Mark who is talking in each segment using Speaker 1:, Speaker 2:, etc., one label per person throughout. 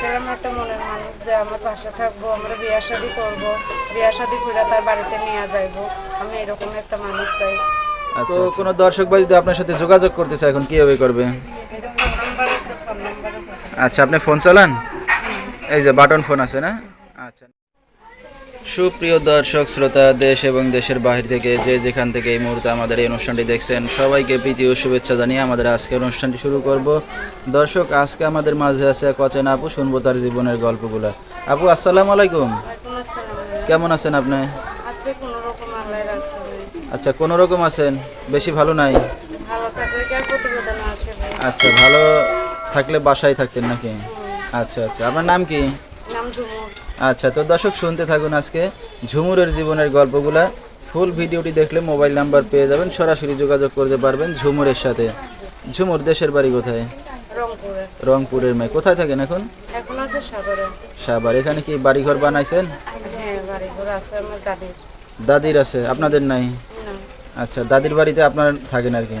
Speaker 1: চাইছিলাম একটা মনের মানুষ যে আমার পাশে থাকব আমরা বিয়া শাদি করব বিয়া শাদি করে তার বাড়িতে নিয়ে যাইবো। আমি এরকম একটা মানুষ চাই।
Speaker 2: তো কোনো দর্শক ভাই যদি আপনার সাথে যোগাযোগ করতে চায় এখন কীভাবে করবে? আচ্ছা আপনি ফোন চালান? এই যে বাটন ফোন আছে না? আচ্ছা। সুপ্রিয় দর্শক শ্রোতা দেশ এবং দেশের বাহির থেকে যে যেখান থেকে এই মুহূর্তে আমাদের এই অনুষ্ঠানটি দেখছেন সবাইকে প্রীতি ও শুভেচ্ছা জানিয়ে আমাদের আজকের অনুষ্ঠানটি শুরু করব। দর্শক আজকে আমাদের মাঝে আছে এক অচেনা আপু শুনব তার জীবনের গল্পগুলো। আপু আসসালামু আলাইকুম। কেমন আছেন আপনি? আচ্ছা কোনো রকম আছেন? বেশি ভালো নাই? আচ্ছা ভালো থাকলে বাসায় থাকতেন নাকি? আচ্ছা আচ্ছা। আপনার নাম কি?
Speaker 1: নাম
Speaker 2: আচ্ছা তো দর্শক শুনতে থাকুন আজকে ঝুমুরের জীবনের গল্পগুলা। ফুল ভিডিওটি দেখলে মোবাইল নাম্বার পেয়ে যাবেন সরাসরি যোগাযোগ করতে পারবেন ঝুমুরের সাথে। ঝুমুর দেশের বাড়ি কোথায়? রংপুরের মেয়ে। কোথায় থাকেন এখন? সাবার এখানে কি বাড়িঘর বানাইছেন?
Speaker 1: হ্যাঁ বাড়ি ঘর আছে দাদির।
Speaker 2: আছে আপনাদের নাই? আচ্ছা দাদির বাড়িতে আপনার থাকেন আর কি?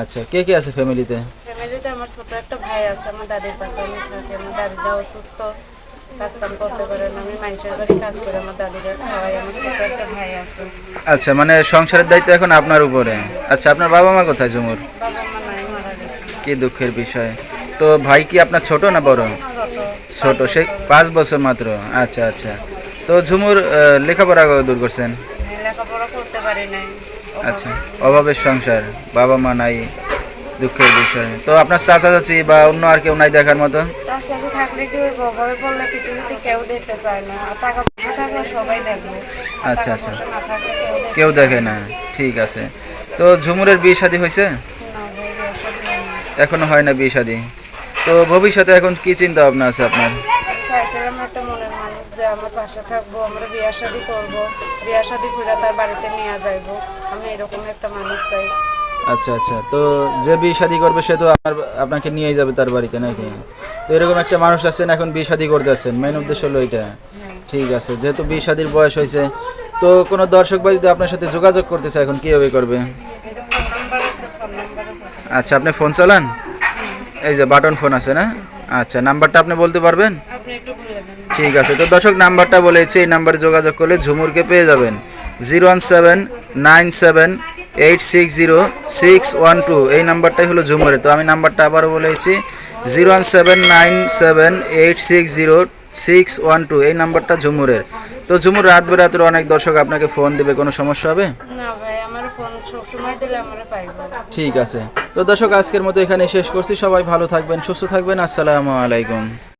Speaker 2: আচ্ছা কে কে আছে ফ্যামিলিতে
Speaker 1: ফ্যামিলিতে আমার ছোট একটা ভাই আছে আমার দাদির কাছে আমি থাকি আমার অসুস্থ। কাজ করতে পারে না। আমি মানুষের বাড়ি কাজ করে আমার দাদিরা খাওয়াই আমার ছোট একটা ভাই আছে।
Speaker 2: আচ্ছা মানে সংসারের দায়িত্ব এখন আপনার উপরে। আচ্ছা আপনার বাবা মা কোথায় ঝুমুর
Speaker 1: বাবা মা নাই মারা গেছে।
Speaker 2: কি দুঃখের বিষয়। তো ভাই কি আপনার ছোট না বড়?
Speaker 1: ছোট
Speaker 2: সে পাঁচ বছর মাত্র। আচ্ছা আচ্ছা। তো ঝুমুর লেখাপড়া দূর করছেন?
Speaker 1: লেখাপড়া করতে পারি নাই।
Speaker 2: আচ্ছা অভাবের সংসার বাবা মা নাই দুঃখের বিষয়। তো আপনার চাচা চাচি বা অন্য আর কেউ নাই দেখার মতো?
Speaker 1: তার থাকলে কি অভাবে পড়লে পৃথিবীতে কেউ দেখতে চায় না? টাকা পয়সা থাকলে সবাই দেখবে।
Speaker 2: আচ্ছা, আচ্ছা।
Speaker 1: কেউ
Speaker 2: দেখে না। ঠিক আছে। তো ঝুমুরের বিয়ে শাদী হয়েছে। এখনও হয় না বিয়ে শাদী। তো ভবিষ্যতে এখন কি চিন্তা ভাবনা আছে আপনার?
Speaker 1: চাইছিলাম একটা মনের মানুষ যে আমার পাশে থাকব আমরা বিয়া শাদি করব বিয়া শাদি করে তার বাড়িতে নিয়ে যাইবো। আমি এরকম একটা মানুষ চাই।
Speaker 2: আচ্ছা আচ্ছা। তো যে বিয়ে শাদী করবে সে তো আপনার আপনাকে নিয়ে যাবে তার বাড়িতে নাকি? তো এরকম একটা মানুষ আছেন, এখন বিয়ে শাদী করতে আছেন। মেন উদ্দেশ্য হলো এটা ঠিক আছে, যেহেতু বিয়ে শাদীর বয়স হয়েছে, তো কোনো দর্শক ভাই যদি আপনার সাথে যোগাযোগ করতে চায়, এখন কীভাবে করবে? আচ্ছা আপনি ফোন চালান? এই যে বাটন ফোন আছে না? আচ্ছা নাম্বারটা আপনি বলতে পারবেন? ঠিক আছে, তো দর্শক, নাম্বারটা বলেছি এই নাম্বারে যোগাযোগ করলে ঝুমুরকে পেয়ে যাবেন। Zero one seven nine seven eight six zero six one two, এই নাম্বারটাই হলো ঝুমুরের তো আমি নাম্বারটা আবারও বলেছি zero one seven nine seven eight six zero six one two এই নাম্বারটা ঝুমুরের। তো ঝুমুর রাত বেরাতের অনেক দর্শক আপনাকে ফোন দেবে কোনো সমস্যা হবে? ঠিক আছে। তো দর্শক আজকের মতো এখানে শেষ করছি। সবাই ভালো থাকবেন সুস্থ থাকবেন। আসসালামু আলাইকুম।